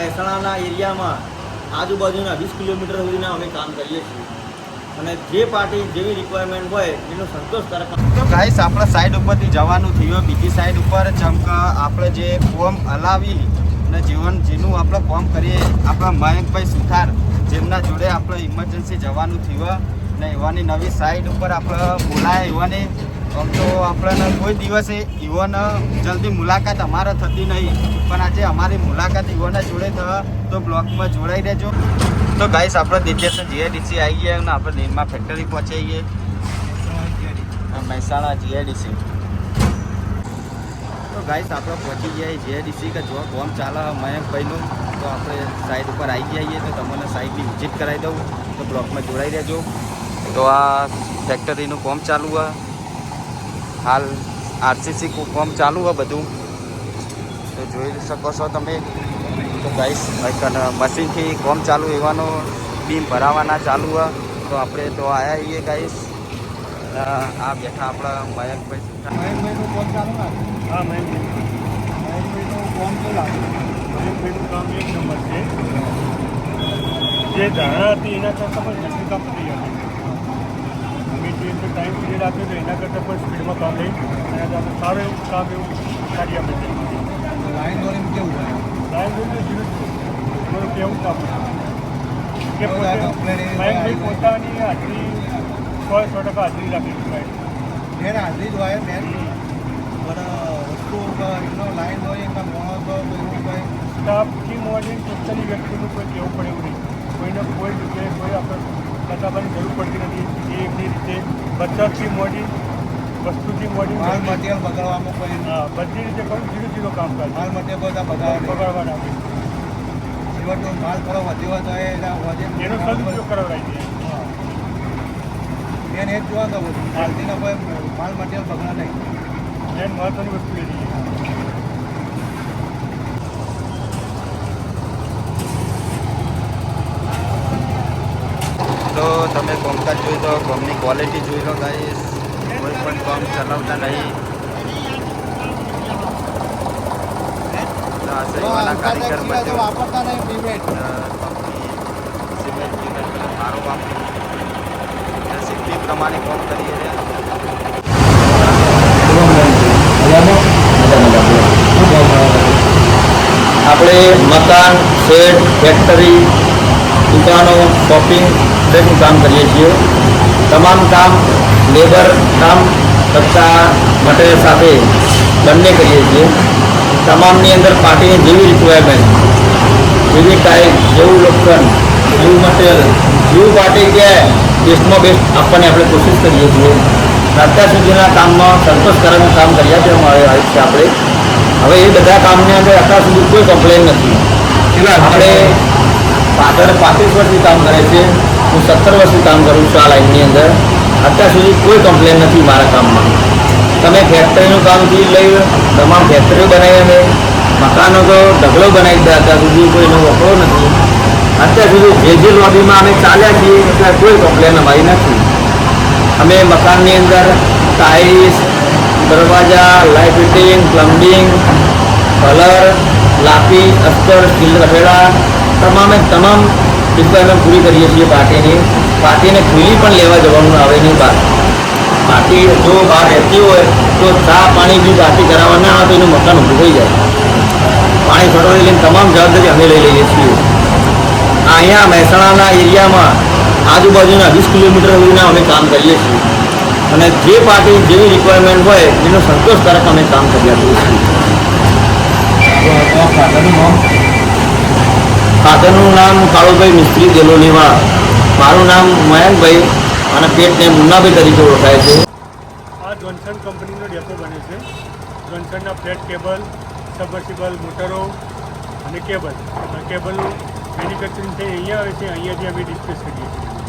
મહેસાણાના એરિયામાં આજુબાજુના વીસ કિલોમીટર સુધીના અમે કામ કરીએ છીએ. અને જે પાર્ટી જેવી રિક્વાયરમેન્ટ હોય, એનો સંતોષકારક તો ગાઈસ આપણે સાઈડ ઉપરથી જવાનું થયું. બીજી સાઈડ ઉપર જેમ આપણે જે ફોર્મ હલાવી અને જીવન, જેનું આપણે ફોર્મ કરીએ, આપણા મયંકભાઈ સુથાર, જેમના જોડે આપણે ઇમરજન્સી જવાનું થયું. ને એવાની નવી સાઈડ ઉપર આપણે બોલાય એવાની. આમ તો આપણને કોઈ દિવસે યુવાન જલ્દી મુલાકાત અમારે થતી નહીં. પણ આજે અમારી મુલાકાત ઈવોના જોડે થવા તો બ્લોગમાં જોડાઈ રહેજો. તો ગાઈસ આપણે દિત્યાસન જીઆઈડીસી આવી ગયા અને આપણે નિરમા ફેક્ટરી પહોંચી ગઈએ મહેસાણા જીઆઈડીસી. તો ગાઈસ આપણે પહોંચી ગયા જીઆઈડીસી કે જો કોમ ચાલે મયંકભાઈનું તો આપણે સાઈડ ઉપર આવી જઈએ તો તમને સાઈડની વિઝિટ કરાવી દઉં. તો બ્લોકમાં જોડાઈ રહેજો. તો આ ફેક્ટરીનું કોમ ચાલુ છે હાલ આરસીસી કોમ ચાલુ હોય બધું. તો જોઈ શકો છો તમે. તો ગાઈસ મશીનથી કોમ ચાલુ એવાનો બીમ ભરાવાના ચાલુ હોય તો આપણે તો આવ્યા છીએ ગાઈસ આ બેઠા આપણા મયંકભાઈ મહેશભાઈનું કોમ ચાલુ હા કોમ કેવું લાગે. મહેશભાઈનું કામ એક નંબર છે. જે ધારણા હતી એના કરતાં પણ પતી જશે અમે જે ટાઈમ પીરિયડ આપ્યો તો એના કરતાં પણ સ્પીડમાં કામ લઈ અને આપણે સારું એવું કામ એવું કાઢી આપે છે લાઈન દોરીને કેવું હોય? લાઈન જોઈને જીરો કેવું કામ કે આવી? પોતાની હાજરી સો સો ટકા હાજરી રાખી શકાય. મેન હાજરી જ હોય મેન પણ વસ્તુ એમનો લાઈન હોય એમના માણસો એવું કંઈ ટીમ મોડીને ટોટલી વ્યક્તિનું કોઈ કહેવું પડે એવું નહીં. કોઈને કોઈ જગ્યાએ કોઈ આપણે બતાવવાની જરૂર પડતી નથી. એ એમની રીતે બચતથી મોડી વસ્તુથી મોડી માલ મટીરિયલ બગાડવામાં કોઈ બધી રીતે પણ ઝીરો ઝીરો કામ કરે. માલ મટીરિયલ બધા બગાડ. બગાડવાના તો માલ થોડો વધ્યો હતો એ એના સદુપયોગ કરાવડાવી દઈએ મેન એ જ જોવા માલતીનો કોઈ માલ મટીરિયલ બગડા નહીં. મેન મહત્વની વસ્તુ એ તો તમે કોમકાજ જોઈ લો કોમની ક્વોલિટી જોઈ લો ગાઈસ કોઈ પણ કોમ ચલાવતા નહીં. કારીગર બધો વાપરતા સિમેન્ટ પ્રમાણે કોમ કરીએ આપણે મકાન શેડ ફેક્ટરી દુકાનો શોપિંગ દરેકનું કામ કરીએ છીએ. તમામ કામ લેબર કામ તથા મટીરિયલ સાથે બંને કરીએ છીએ. તમામની અંદર પાર્ટીની જેવી રિક્વાયરમેન્ટ જેવી ટાઈપ જેવું લોખંડ જેવું મટીરિયલ જેવું પાર્ટી કે બેસ્ટમાં બેસ્ટ આપવાની આપણે કોશિશ કરીએ છીએ. અત્યાર સુધીના કામમાં સંતોષકારકનું કામ કરી અમારે આવ્યું છે આપણે. હવે એ બધા કામની અંદર અત્યાર સુધી કોઈ કમ્પ્લેન નથી. આપણે પાદર પાંત્રીસ વર્ષથી કામ કરે છે. હું સત્તર વર્ષથી કામ કરું છું આ લાઈનની અંદર. અત્યાર સુધી કોઈ કમ્પ્લેન નથી મારા કામમાં. તમે ફેક્ટરીનું કામથી લઈ, તમામ ફેક્ટરીઓ બનાવી અમે મકાનો તો ઢગલો બનાવી દીધા અત્યાર સુધી, કોઈનો વપરો નથી. અત્યાર સુધી જે જે લોબીમાં અમે ચાલ્યા છીએ, એટલે કોઈ કમ્પ્લેન અમારી નથી. અમે મકાનની અંદર ટાઇલ્સ, દરવાજા લાઇટ ફિટિંગ પ્લમ્બિંગ, કલર લાપી અસ્તર, સ્ટીલ રફેડા તમામે તમામ રિક્વાયરમેન્ટ પૂરી કરીએ છીએ પાર્ટીની. પાર્ટીને ખુલ્લી પણ લેવા જવાનું આવે નહીં બહાર પાર્ટી જો બહાર રહેતી હોય તો ચા પાણી બી પાર્ટી કરાવવા ના આવે તો એનું મકાન ઊભું થઈ જાય. પાણી ફરવાની લઈને તમામ જવાબદારી અમે લઈ લઈએ છીએ. અહીંયા મહેસાણાના એરિયામાં આજુબાજુના વીસ કિલોમીટર સુધીના અમે કામ કરીએ છીએ. અને જે પાર્ટી જેવી રિક્વાયરમેન્ટ હોય એનો સંતોષકારક અમે કામ કર્યા છીએ. ફાધરનું નામ કાળુભાઈ મિસ્ત્રી દેલોલીવાળા મારું નામ મયંકભાઈ અને પેટ નેમ મુન્નાભાઈ તરીકે ઓળખાય છે. આ જોન્સન કંપનીનો ડેપો બને છે. જોન્સનના ફ્લેટ કેબલ, સબમર્સિબલ મોટરો અને કેબલ. કેબલનું મેન્યુફેક્ચરિંગ થઈ અહીંયા આવે છે અહીંયાથી અમે ડિસ્પ્લેસ કરીએ છીએ.